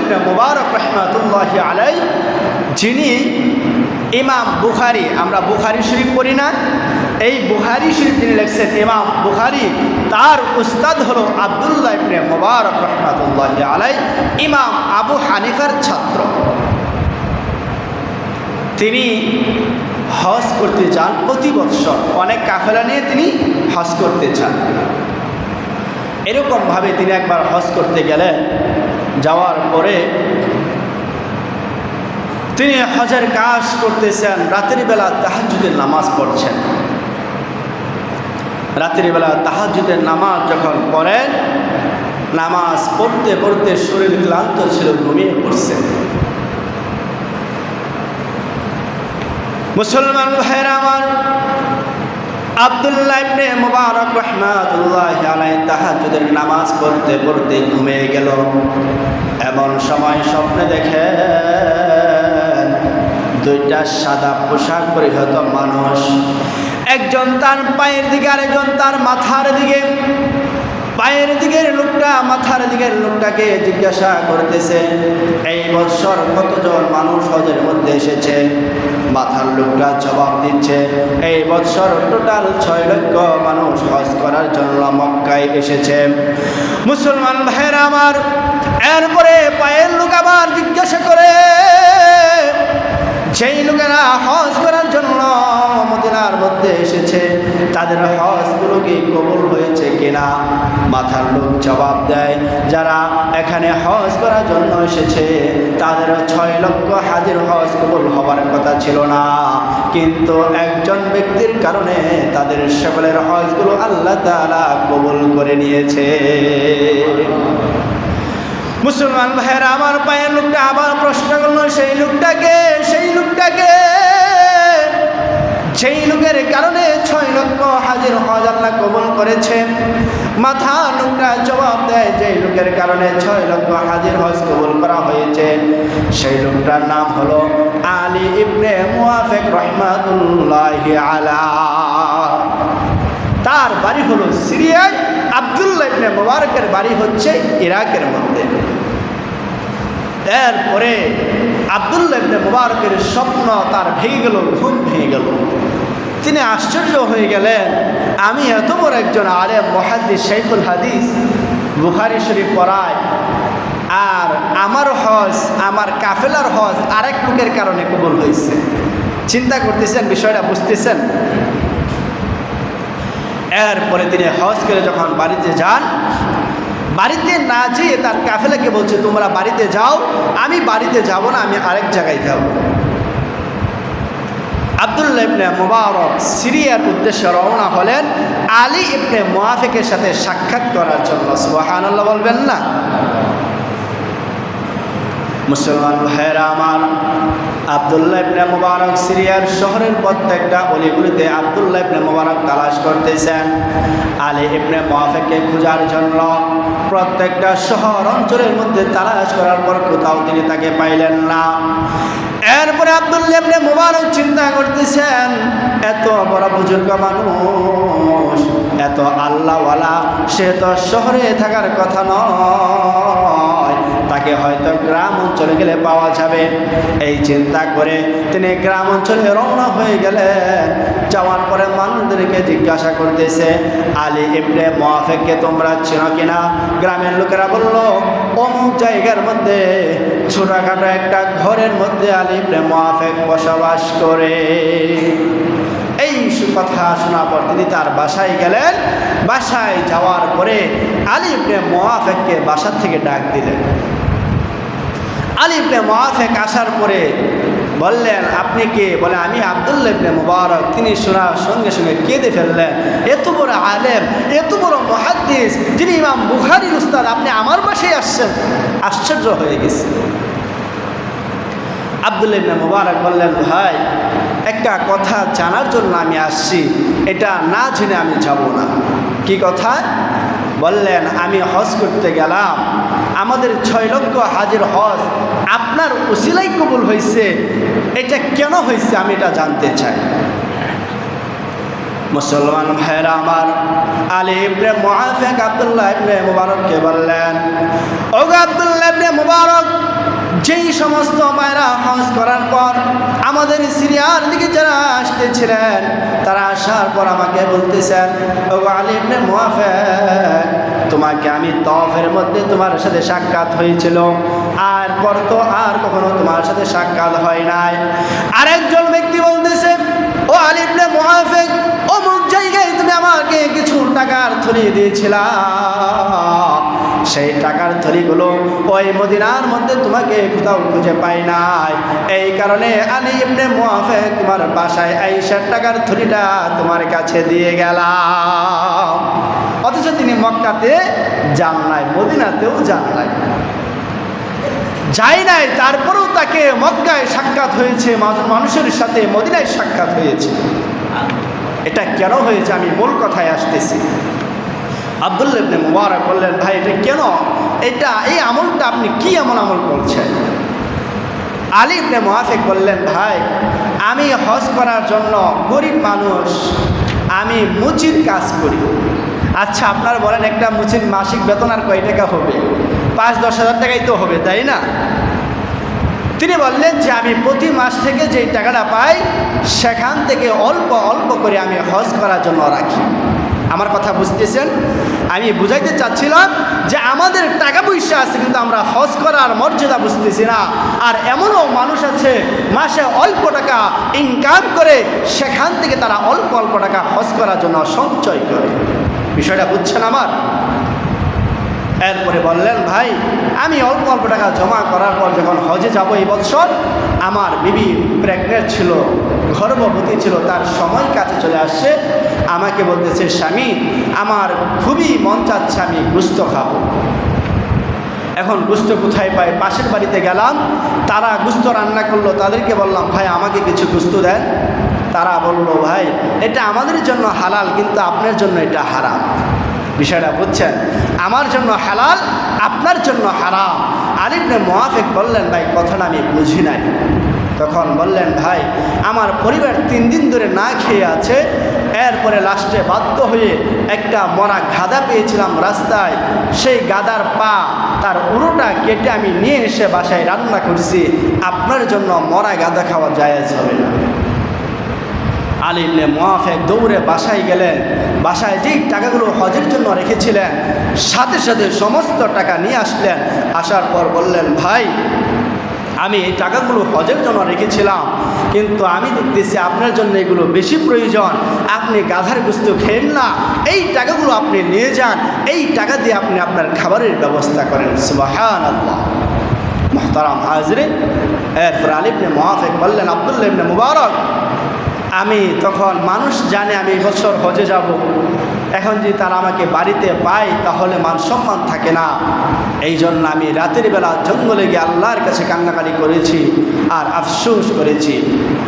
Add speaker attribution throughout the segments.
Speaker 1: ইবনে মুবারক রহমাতুল্লাহ আলাই যিনি ইমাম বুখারি, আমরা বুখারি শরীফ পড়ি না, এই বুখারি শরীফ যিনি লিখছেন ইমাম বুখারি, তার উস্তাদ হলো আবদুল্লাহ ইবনে মুবারক রহমাতুল্লাহ আলাই ইমাম আবু হানিফার ছাত্র। তিনি হজ করতে চান প্রতি বৎসর, অনেক কাফেলা নিয়ে তিনি হজ করতে চান এরকমভাবে তিনি একবার হজ করতে গেলেন। যাওয়ার পরে তিনি হজের কাজ করতেছেন, রাতের বেলা তাহাজুদের নামাজ পড়ছেন। রাতের বেলা তাহাজুদের নামাজ যখন পড়েন, নামাজ পড়তে পড়তে শরীর ক্লান্ত ছিল, ঘুমিয়ে পড়ছে মুসলমান ভাইয়েরা আমার আবদুল্লাহ ইবনে মুবারক রহমাতুল্লাহ আলাই তাহাজ্জুদের নামাজ পড়তে পড়তে ঘুমিয়ে গেল। এমন সময় স্বপ্নে দেখে দুইটা সাদা পোশাক পরিহত মানুষ। একজন তার পায়ের দিকে, আরেকজন তার মাথার দিকে। পায়ের দিকের লোকটা মাথার দিকের লোকটাকে জিজ্ঞাসা করতেছে, এই বৎসর কতজন মানুষ হজের মধ্যে এসেছে? মাথার লোকরা জবাব দিচ্ছে, এই বৎসর টোটাল ছয় লক্ষ মানুষ হজ করার জন্য মক্কায় এসেছে। মুসলমান ভাইয়েরা আমার, এরপরে পায়ের লোক আবার জিজ্ঞাসা করে সেই লোকেরা হজ করার জন্য মদিনার মধ্যে এসেছে তাদের হজগুলো কি কবুল হয়েছে কিনা? মাথার লোক জবাব দেয়, যারা এখানে হজ করার জন্য এসেছে, তাদের ছয় লক্ষ হাজির হজ কবুল হবার কথা ছিল না। কিন্তু একজন ব্যক্তির কারণে তাদের সকলের হজগুলো আল্লাহ তাআলা কবুল করে নিয়েছে। মুসলমান ভাইয়েরা, আমার পায়ের লোকটা আবার প্রশ্ন করল, সেই লোকটাকে সেই লোকটাকে সেই লোকের কারণে ছয় লক্ষ হাজির হজ আল্লাহ কবুল করেছে। মাথা লোকটা জবাব দেয় যে লোকের কারণে ছয় লক্ষ হাজির হজ কবুল করা হয়েছে। সেই লোকটার নাম হলো আলী ইবনে মুআফিক রহমাতুল্লাহ আলা। তার বাড়ি হলো সিরিয়ায়। আবদুল্লাহ ইবনে মোবারকের বাড়ি হচ্ছে ইরাকের মধ্যে। এরপরে আবদুল্লাহ ইবনে মোবারকের স্বপ্ন তার ভেঙে গেল ঘুম ভেঙে গেল। তিনি আশ্চর্য হয়ে গেলেন, আমি এত বড় একজন আলেম মহাদিস শেখুল হাদিস, বুখারি শরীফ পড়ায়, আর আমার হজ, আমার কাফেলার হজ আরেক লোকের কারণে কবুল হয়েছে। চিন্তা করতেছেন, বিষয়টা বুঝতেছেন? এরপরে তিনি হজ করে যখন বাড়িতে যান বাড়িতে না যেয়ে তার কাফেলাকে বলছে, তোমরা বাড়িতে যাও, আমি বাড়িতে যাব না, আমি আরেক জায়গায় যাব। আবদুল্লাহ ইবনে মুবারক সিরিয়ার উদ্দেশ্যে রওনা হলেন আলী ইবনে মোয়াফেকের সাথে সাক্ষাৎ করার জন্য। সুবাহ বলবেন না? মুসলমান ভাইয়েরা আমার, আবদুল্লাহ ইবনে মুবারক সিরিয়ার শহরের প্রত্যেকটা অলিগুলিতে আবদুল্লাহ ইবনে মুবারক তালাশ করতেছেন। আলী ইবনে মুআফিককে খোঁজার জন্য প্রত্যেকটা শহর অঞ্চলের মধ্যে তালাশ করার পর কোথাও তিনি তাকে পাইলেন না। এরপরে আবদুল্লাহ ইবনে মুবারক চিন্তা করতেছেন, এত বড় বুজুর্গ মানুষ, এত আল্লাহওয়ালা, সে তো শহরে থাকার কথা নয়। তাকে হয়তো গ্রাম অঞ্চলে গেলে পাওয়া যাবে। এই চিন্তা করে তিনি গ্রাম অঞ্চলে রওনা হয়ে গেলেন। যাওয়ার পরে মানুষদেরকে জিজ্ঞাসা করতেছে, আলী ইবনে মোয়াফেককে তোমরা চেনো কিনা? গ্রামের লোকেরা বলল, অমুক জায়গার মধ্যে ছোটখাটো একটা ঘরের মধ্যে আলী ইবনে মোয়াফেক বসবাস করে। এই কথা শোনার পর তিনি তার বাসায় গেলেন। বাসায় যাওয়ার পরে আলী ইবনে মোয়াফেককে বাসার থেকে ডাক দিলেন। আলী ইবনে মোয়াফেক আসার পরে বললেন, আপনি কে? বলে, আমি আবদুল্লাহ ইবনে মুবারক। তিনি শোনার সঙ্গে সঙ্গে কেঁদে ফেললেন। এত বড় আলেম, এত বড় মহাদ্দিস, যিনি ইমাম বুখারির উস্তাদ, আপনি আমার বাসায় আসছেন? আশ্চর্য হয়ে গেছে। আবদুল্লাহ ইবনে মুবারক বললেন, ভাই, একটা কথা জানার জন্য আমি আসছি। এটা না জেনে আমি যাব না। কি কথা? বললেন, আমি হজ করতে গেলাম। আমাদের ছয় লক্ষ হাজির হজ আপনার উসিলাই কবুল হয়েছে, এটা কেন হয়েছে আমি এটা জানতে চাই। মুসলমান ভাইরা আমার, আলী ইবনে মুআফিক আব্দুল্লাহ ইবনে মুবারককে বললেন ও আব্দুল্লাহ ইবনে মুবারক, যেই সমস্ত মায়েরা হজ করার পর আমাদের সিরিয়ার দিকে যারা আসতেছিলেন, তারা আসার পর আমাকে বলতেছেন ও আলিম মুআফেক তোমাকে আমি তফের মধ্যে তোমার সাথে সাক্ষাৎ হয়েছিল। আর পর তো আর কখনো তোমার সাথে সাক্ষাৎ হয় নাই। আরেকজন ব্যক্তি বলতেছে, ও আলিবনে মুআফেক, অমুক জায়গায় তুমি আমাকে কিছু টাকার থলি দিয়েছিলা। সেই টাকার থলিগুলো ওই মদিনার মধ্যে তোমাকে কোথাও খুঁজে পাই নাই। এই কারণে আলী ইবনে মুআফেক তোমার বাসায় আইসার টাকার থলিটা তোমার কাছে দিয়ে গেলাম। অথচ তিনি মক্কাতে যান নাই, মদিনাতেও যান নাই। যাই নাই, তারপরেও তাকে মক্কায় সাক্ষাৎ হয়েছে মানুষের সাথে মদিনায় সাক্ষাৎ হয়েছে। এটা কেন হয়েছে? আমি মূল কথায় আসতেছি। আবদুল্লাহ ইবনে মুবারক বললেন, ভাই, এটা কেন? এটা, এই আমলটা আপনি কি এমন আমল করছেন? আলী ইবনে মুআফিক বললেন, ভাই, আমি হজ করার জন্য গরিব মানুষ, আমি মুচির কাজ করি। আচ্ছা আপনারা বলেন একটা মুচির মাসিক বেতন আর কয় টাকা হবে? পাঁচ, দশ হাজার টাকাই তো হবে, তাই না? তিনি বললেন যে, আমি প্রতি মাস থেকে যেই টাকাটা পাই, সেখান থেকে অল্প অল্প করে আমি হজ করার জন্য রাখি। আমার কথা বুঝতেছেন? আমি বুঝাইতে চাচ্ছিলাম যে, আমাদের টাকা পয়সা আছে, কিন্তু আমরা হজ করার মর্যাদা বুঝতেছি না। আর এমনও মানুষ আছে, মাসে অল্প টাকা ইনকাম করে, সেখান থেকে তারা অল্প অল্প টাকা হজ করার জন্য সঞ্চয় করে। বিষয়টা বুঝছেন আমার? এরপরে বললেন, ভাই, আমি অল্প অল্প টাকা জমা করার পর যখন হজে যাব এই বছর আমার বিবি প্রেগনেন্ট ছিল, গর্ভবতী ছিল, তার সময় কাছে চলে আসছে। আমাকে বলতেছে, স্বামী, আমার খুবই মন চাচ্ছে আমি গুস্ত খাব। এখন গুস্ত কোথায় পাই পাশের বাড়িতে গেলাম, তারা গুস্ত রান্না করল, তাদেরকে বললাম, ভাই, আমাকে কিছু গুস্ত দেন। তারা বলল, ভাই, এটা আমাদের জন্য হালাল, কিন্তু আপনার জন্য এটা হারাম। বিষয়টা বুঝছেন? আমার জন্য হালাল, আপনার জন্য হারাম। আলিবনে মোয়াফেক বললেন, ভাই, কথাটা আমি বুঝি নাই। তখন বললেন, ভাই, আমার পরিবার তিন দিন ধরে না খেয়ে আছে। এরপরে লাস্টে বাধ্য হয়ে একটা মরা গাদা পেয়েছিলাম রাস্তায়। সেই গাদার পা তার উড়োটা কেটে আমি নিয়ে এসে বাসায় রান্না করছি। আপনার জন্য মরা গাদা খাওয়া জায়েজ হবে না। আলী ইবনে মোয়াফেক দৌড়ে বাসায় গেলেন। বাসায় যেই টাকাগুলো হজের জন্য রেখেছিলেন, সাথে সাথে সমস্ত টাকা নিয়ে আসলেন। আসার পর বললেন, ভাই, আমি এই টাকাগুলো হজের জন্য রেখেছিলাম, কিন্তু আমি দেখতেছি আপনার জন্য এগুলো বেশি প্রয়োজন। আপনি গাধার গুস্ত খেন না। এই টাকাগুলো আপনি নিয়ে যান। এই টাকা দিয়ে আপনি আপনার খাবারের ব্যবস্থা করেন। সুবাহান আল্লাহ মোহতারাম হাজরে এরপর আলিবনে মোয়াফেক বললেন, আবদুল্লাহ মুবারক আমি তখন মানুষ জানে আমি বছর হজে যাব। এখন যদি তারা আমাকে বাড়িতে পায়, তাহলে মান সম্মান থাকে না। এই জন্য আমি রাতের বেলা জঙ্গলে গিয়ে আল্লাহর কাছে কান্নাকাটি করেছি আর আফসোস করেছি।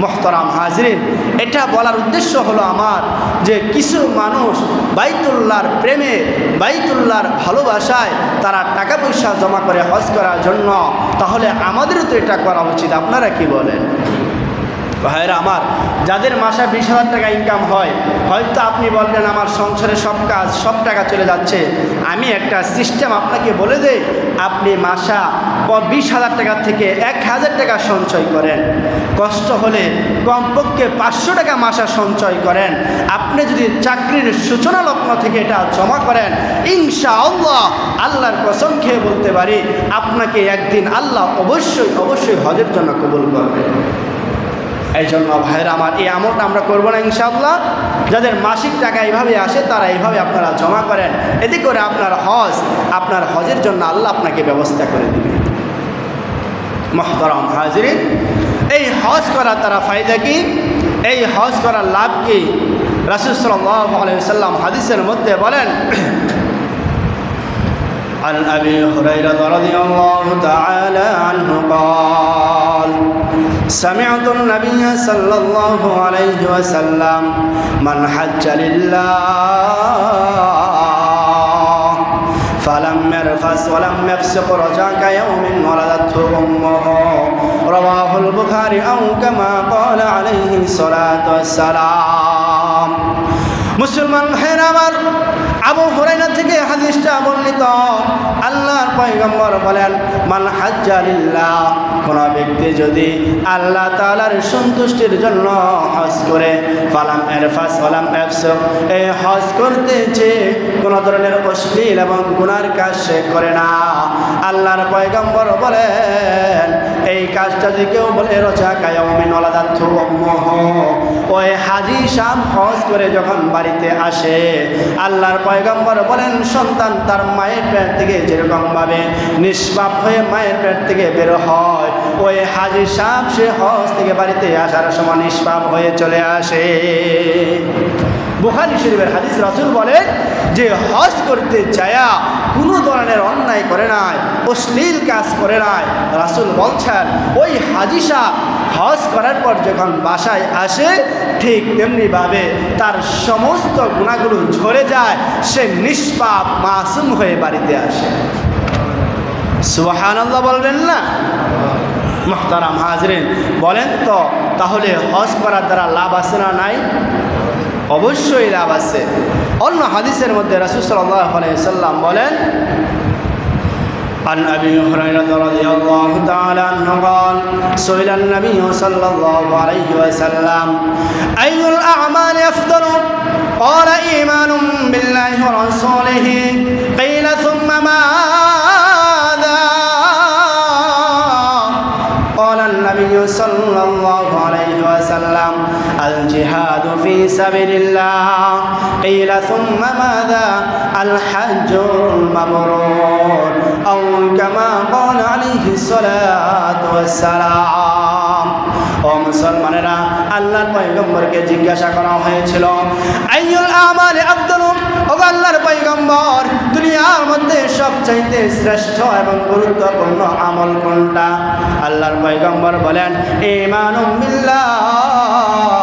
Speaker 1: মোহতরাম হাজরিন, এটা বলার উদ্দেশ্য হলো আমার যে কিছু মানুষ বাইতুল্লাহর প্রেমে, বাইতুল্লাহর ভালোবাসায় তারা টাকা পয়সা জমা করে হজ করার জন্য, তাহলে আমাদেরও তো এটা করা উচিত। আপনারা কি বলেন? ভাইরা আমার, যাদের মাসে বিশ হাজার টাকা ইনকাম হয়, হয়তো আপনি বলবেন, আমার সংসারে সব কাজ, সব টাকা চলে যাচ্ছে। আমি একটা সিস্টেম আপনাকে বলে দেই, আপনি মাসা বিশ হাজার টাকা থেকে এক হাজার টাকা সঞ্চয় করেন। কষ্ট হলে কমপক্ষে পাঁচশো টাকা মাসা সঞ্চয় করেন। আপনি যদি চাকরির সূচনা লগ্ন থেকে এটা জমা করেন ইনশা আল্লাহ আল্লাহর কসম খেয়ে বলতে পারি, আপনাকে একদিন আল্লাহ অবশ্যই অবশ্যই হজের জন্য কবুল করবেন এই জন্য ভাইরা আমার এই আমলটা আমরা করব না ইনশাআল্লাহ। যাদের মাসিক টাকা এইভাবে আসে, তারা এইভাবে আপনারা জমা করেন। এতে করে আপনার হজ, আপনার হজের জন্য আল্লাহ আপনাকে ব্যবস্থা করে দেবে। মহতরম হাজিরিন, এই হজ করা তারা ফায়দা কি? এই হজ করার লাভ কি? রাসুল সাল্লাম হাদিসের মধ্যে বলেন عن أبي هريرة رضي الله تعالى عنه قال سمعت النبي صلى الله عليه وسلم من حج لله فلم يرفس ولم يفسق رجعك يوم ولدته أمه رواه البخاري أو كما قال عليه الصلاة والسلام مسلمان حين আবু হুরাইরা থেকে হাদিসটা বর্ণিত। আল্লাহর পয়গম্বর বলেন, মান হাজ্জালিল্লাহ কোন ব্যক্তি যদি আল্লাহ তাআলার সন্তুষ্টির জন্য হজ করে, ফালাম এরফাস ফালাম এফসক এই হজ করতেছে কোনো ধরনের অশ্লীল এবং গুনার কাজ সে করে না। আল্লাহর পয়গম্বর বলেন, এই যদি বলে, রচা কায়মিন ওই হাজি সাম হজ করে যখন বাড়িতে আসে, আল্লাহর পয়গম্বর বলেন, সন্তান তার মায়ের পেট থেকে যেরকমভাবে নিষ্পাপ হয়ে মায়ের পেট থেকে বের হয়, ওই হাজি সাপ সে হজ থেকে বাড়িতে আসার সময় নিষ্পাপ হয়ে চলে আসে। বুখারি শরীফের হাদিস রাসুল বলেন, যে হজ করতে চায়া কোনো ধরনের অন্যায় করে নাই অশ্লীল কাজ করে নাই। রাসুল বলছেন, ওই হাজি সাহ হজ করার পর যখন বাসায় আসে, ঠিক তেমনিভাবে তার সমস্ত গুণাগুলো ঝরে যায়, সে নিষ্পাপ, মাসুম হয়ে বাড়িতে আসে। সুবাহান বলবেন না? মোহতারাম হাজরেন, বলেন তো, তাহলে হজ করার দ্বারা লাভ আছে না নাই? অবশ্যই লাভ আছে। অন্য হাদিসের মধ্যে রাসুল সাল্লাহ সাল্লাম বলেন عن ابي هريره رضي الله تعالى عنه قال سئل النبي صلى الله عليه وسلم اي الاعمال افضل قال ايمان بالله ورسوله قيل ثم ماذا قال النبي صلى الله عليه وسلم الجهاد في سبيل الله قيل ثم ماذا الحج المبرور أو كما قال عليه الصلاة والسلام ও মুসলমানেরা আল্লাহর পয়গম্বরকে জিজ্ঞাসা করা হয়েছিল আইয়ুল আমাল আব্দুল ও আল্লাহর পয়গম্বর দুনিয়ার মধ্যে সবচাইতে শ্রেষ্ঠ এবং গুরুত্বপূর্ণ আমল কোনটা আল্লাহর পয়গম্বর বলেন ইমানুম বিল্লাহ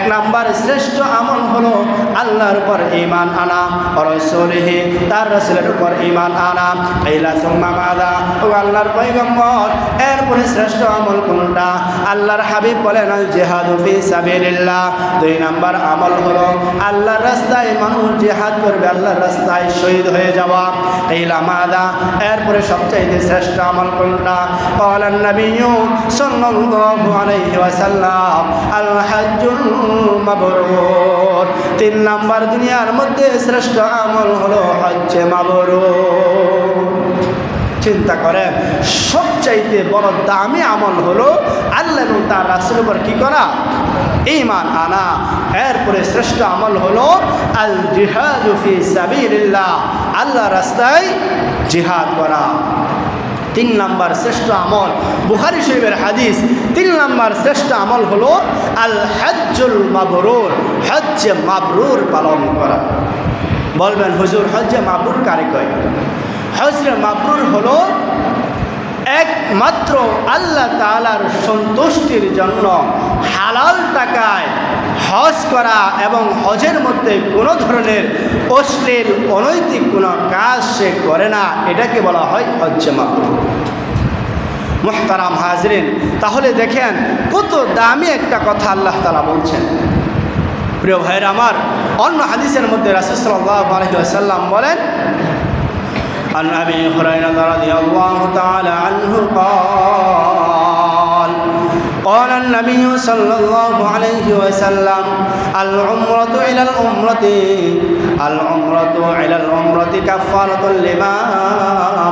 Speaker 1: এক নাম্বার শ্রেষ্ঠ আমল হলো আল্লাহর উপর ইমান আনা রসুলহে, তার রসুলের উপর ইমান আনা। এইলা সোম্মা মাদা ও আল্লাহর পৈগম্বর এরপরে শ্রেষ্ঠ আমল কোনটা? আল্লাহর হাবিব বলেন আল জেহাদু ফি সাবিলিল্লাহ। দুই নাম্বার আমল হলো, আল্লাহর রাস্তায় মানুষ জেহাদ করবে, আল্লাহর রাস্তায় শহীদ হয়ে যাওয়া। এইলা মাদা, এরপরে সবচাইতে শ্রেষ্ঠ আমল কোনটা? কলান নবীয় সাল্লাল্লাহু আলাইহি ওয়াসাল্লাম আল হাজ্জুল মাবরুর তিন নাম্বার দুনিয়ার মধ্যে শ্রেষ্ঠ আমল হলো হজ্জে মাবরুর চিন্তা করেন, সবচাইতে বড় দামি আমল হলো আল্লাহ এবং তার রাসুলের উপর কি করা? ইমান আনা। এরপরে শ্রেষ্ঠ আমল হলো আল জিহাদুফি সাবিল্লাহ আল্লাহ রাস্তায় জিহাদ করা। তিন নাম্বার শ্রেষ্ঠ আমল, বুখারি শরীফের হাদিস, তিন নাম্বার শ্রেষ্ঠ আমল হলো আল হজ্জুল মাবরুর, হজ্জে মাবরুর পালন করা। বলবেন, হুজুর, হজ্জে মাবরুর কারে কয়? হজরে মাবরুর হলো একমাত্র আল্লাহ তালার সন্তুষ্টির জন্য হালাল টাকায় হজ করা এবং হজের মধ্যে কোনো ধরনের অশ্লীল, অনৈতিক কোনো কাজ সে করে না। এটাকে বলা হয় হজ্জে মাবরুর। মোহতারাম হাজরিন তাহলে দেখেন কত দামি একটা কথা আল্লাহ তালা বলছেন প্রিয় ভাইয়ের আমার অন্য হাদিসের মধ্যে রাসুসাল্লাহ আলহিহাসাল্লাম বলেন عن ابي هريره رضي الله تعالى عنه قال قال النبي صلى الله عليه وسلم العمرة إلى العمرة العمرة إلى العمرة كفارة لما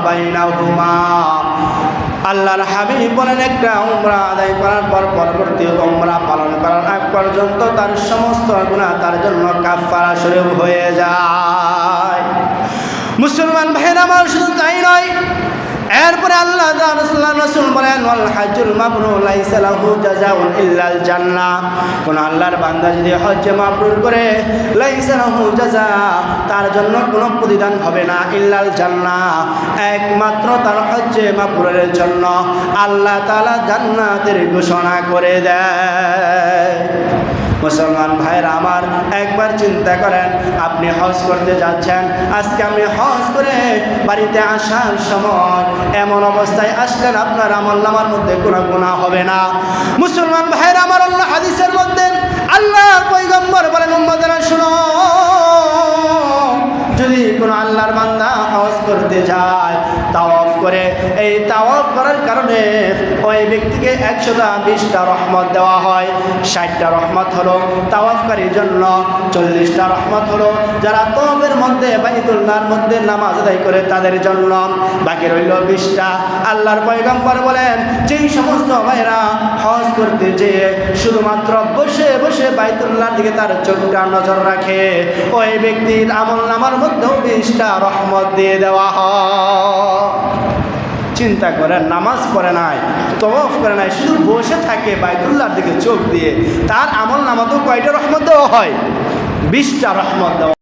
Speaker 1: بينهما আল্লাহর হাবিব বলেন, একটা উমরা আদায় করার পর পরবর্তী উমরা পালন করার আগ পর্যন্ত তার সমস্ত গুণা তার জন্য কাফারা শুরু হয়ে যায়। মুসলমান ভাইয়েরা মানুষ শুধু তাই নয় এরপরে আল্লাহ রাসূল বলেন লাইসা লাহু জাযাউন ইল্লাল জান্নাহ। কোন আল্লাহর বান্দা যদি হজ মাবরুর করে, লাইসা লাহু জাযা তার জন্য কোনো প্রতিদান হবে না, ইল্লাল জান্নাহ। একমাত্র তার হজ্জে মাবরুরের জন্য আল্লাহ তাআলা জান্নাতের ঘোষণা করে দেয়। মুসলমান ভাইরা আমার একবার চিন্তা করেন, আপনি হজ করতে যাচ্ছেন, আজকে আপনি হজ করে বাড়িতে আসার সময় এমন অবস্থায় আসলেন, আপনার আমল নামার মধ্যে কোনো গুণা হবে না। মুসলমান ভাইরা আমার আল্লাহ হাদিসের মধ্যে আল্লাহ পৈগম্বর বলেন উম্মদেরা শুনো কোনো আল্লাহর বান্দা হজ করতে যায় তাওয়াফ করে। এই তাওয়াফ করার কারণে ওই ব্যক্তিকে একশোটা বিশটা রহমত দেওয়া হয়। ষাটটা রহমত হলো তাওয়াফকারীর জন্য, চল্লিশটা রহমত হলো যারা তফের মধ্যে বাইতুল্লাহর মধ্যে নামাজ আদায় করে তাদের জন্য। বাকি রইল বিশটা। আল্লাহর পয়গম্বর বলেন, যেই সমস্ত ভাইরা হজ করতে যেয়ে শুধুমাত্র বসে বসে বাইতুল্লাহর দিকে তার চোখটা নজর রাখে, ওই ব্যক্তির আমল নামার মধ্যেও বিশটা রহমত দিয়ে দেওয়া হয়। চিন্তা করে নামাজ পড়ে নাই, তওয়াফ করে নাই, শুধু বসে থাকে বাইতুল্লাহর দিকে চোখ দিয়ে, তার আমল নামাতেও কয়টা রহমত দেওয়া হয়? বিশটা রহমত দেওয়া